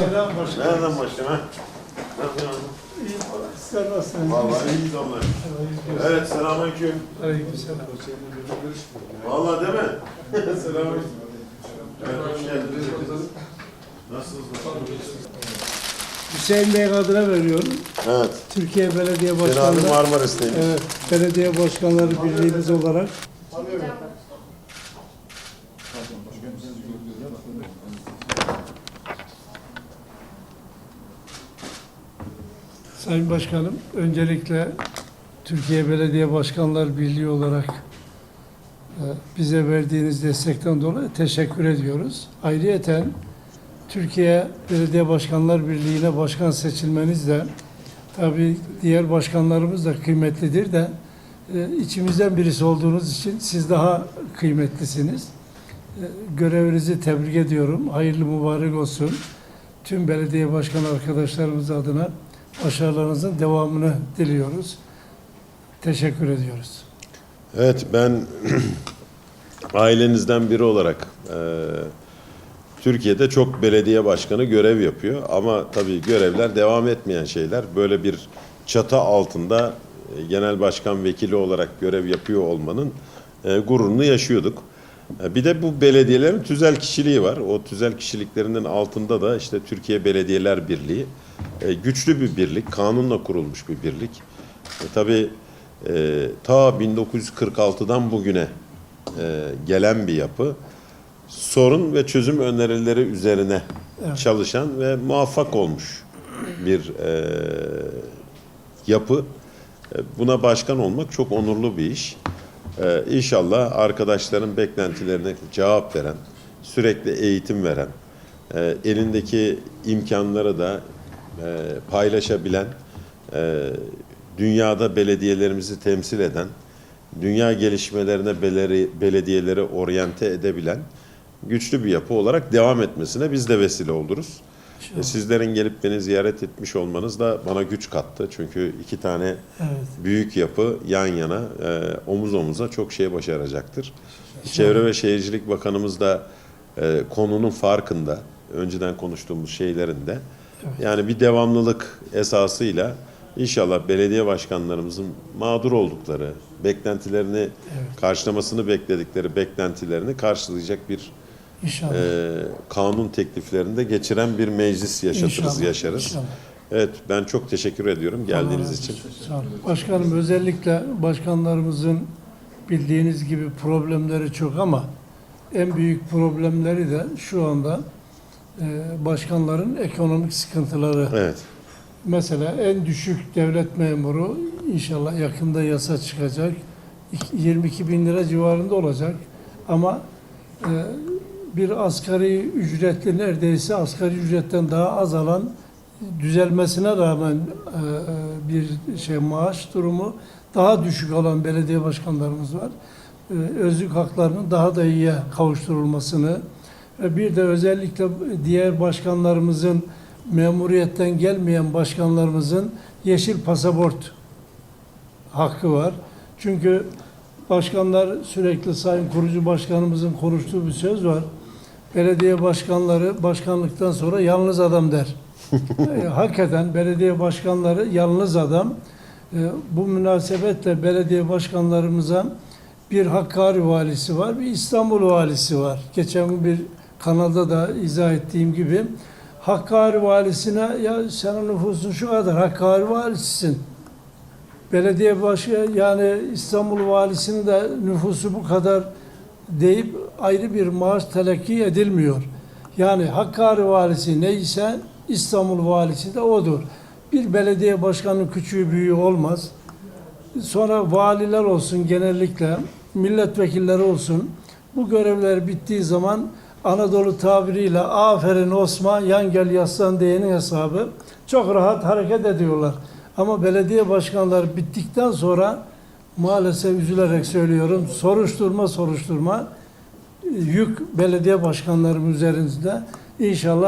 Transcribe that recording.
Selam başkanım. Nereden başlayayım ha? Ne yapıyorsun? İyi, Sizler nasılsınız? Vallahi iyi onlar. Evet, selamünaleyküm. Aleykümselam. Vallahi değil mi? selamünaleyküm. Evet, hoş geldiniz. Nasılsınız? Hüseyin Bey adına veriyorum. Evet. Türkiye Belediye Cenab-ı Başkanlığı. Marmaris'teymiş. Evet, Belediye Başkanları Birliğimiz olarak Sayın Başkanım, öncelikle Türkiye Belediye Başkanlar Birliği olarak e, bize verdiğiniz destekten dolayı teşekkür ediyoruz. Ayrıyeten Türkiye Belediye Başkanlar Birliği'ne başkan seçilmeniz de tabii diğer başkanlarımız da kıymetlidir de e, içimizden birisi olduğunuz için siz daha kıymetlisiniz. E, Görevinizi tebrik ediyorum. Hayırlı mübarek olsun. Tüm belediye başkan arkadaşlarımız adına başarılarınızın devamını diliyoruz. Teşekkür ediyoruz. Evet, ben ailenizden biri olarak e, Türkiye'de çok belediye başkanı görev yapıyor ama tabii görevler devam etmeyen şeyler. Böyle bir çatı altında e, genel başkan vekili olarak görev yapıyor olmanın e, gururunu yaşıyorduk. E, bir de bu belediyelerin tüzel kişiliği var. O tüzel kişiliklerinin altında da işte Türkiye Belediyeler Birliği e, güçlü bir birlik, kanunla kurulmuş bir birlik. E, tabii e, ta 1946'dan bugüne e, gelen bir yapı. Sorun ve çözüm önerileri üzerine Evet. çalışan ve muvaffak olmuş bir e, yapı. E, Buna başkan olmak çok onurlu bir iş. E, İnşallah arkadaşların beklentilerine cevap veren, sürekli eğitim veren, e, elindeki imkanları da e, paylaşabilen, e, dünyada belediyelerimizi temsil eden, dünya gelişmelerine beleri- belediyeleri oryante edebilen güçlü bir yapı olarak devam etmesine biz de vesile oluruz. E, Sizlerin gelip beni ziyaret etmiş olmanız da bana güç kattı. Çünkü iki tane Evet. büyük yapı yan yana e, omuz omuza çok şey başaracaktır. Çevre ve Şehircilik Bakanımız da e, konunun farkında. Önceden konuştuğumuz şeylerin de. Yani bir devamlılık esasıyla inşallah belediye başkanlarımızın mağdur oldukları, beklentilerini karşılamasını bekledikleri beklentilerini karşılayacak bir İnşallah. e, kanun tekliflerinde geçiren bir meclis yaşatırız, İnşallah, yaşarız. inşallah. Evet, ben çok teşekkür ediyorum geldiğiniz için. Sağ olun. Başkanım özellikle başkanlarımızın bildiğiniz gibi problemleri çok ama en büyük problemleri de şu anda başkanların ekonomik sıkıntıları. Evet. Mesela en düşük devlet memuru inşallah yakında yasa çıkacak. İk- 22 bin lira civarında olacak. Ama e, bir asgari ücretli neredeyse asgari ücretten daha az alan düzelmesine rağmen e, e, bir şey maaş durumu daha düşük olan belediye başkanlarımız var. E, özlük haklarının daha da iyiye kavuşturulmasını bir de özellikle diğer başkanlarımızın memuriyetten gelmeyen başkanlarımızın yeşil pasaport hakkı var. Çünkü başkanlar sürekli Sayın Kurucu Başkanımızın konuştuğu bir söz var. Belediye başkanları başkanlıktan sonra yalnız adam der. E, Hakikaten belediye başkanları yalnız adam. E, Bu münasebetle belediye başkanlarımıza bir Hakkari valisi var, bir İstanbul valisi var. Geçen gün bir kanalda da izah ettiğim gibi Hakkari valisine ya senin nüfusun şu kadar Hakkari valisisin. Belediye başı yani İstanbul valisinin de nüfusu bu kadar deyip ayrı bir maaş telakki edilmiyor. Yani Hakkari valisi neyse İstanbul valisi de odur. Bir belediye başkanının küçüğü büyüğü olmaz. Sonra valiler olsun genellikle, milletvekilleri olsun. Bu görevler bittiği zaman Anadolu tabiriyle aferin Osman yan gel yaslan diyenin hesabı çok rahat hareket ediyorlar. Ama belediye başkanları bittikten sonra maalesef üzülerek söylüyorum soruşturma soruşturma yük belediye başkanlarımız üzerinde. İnşallah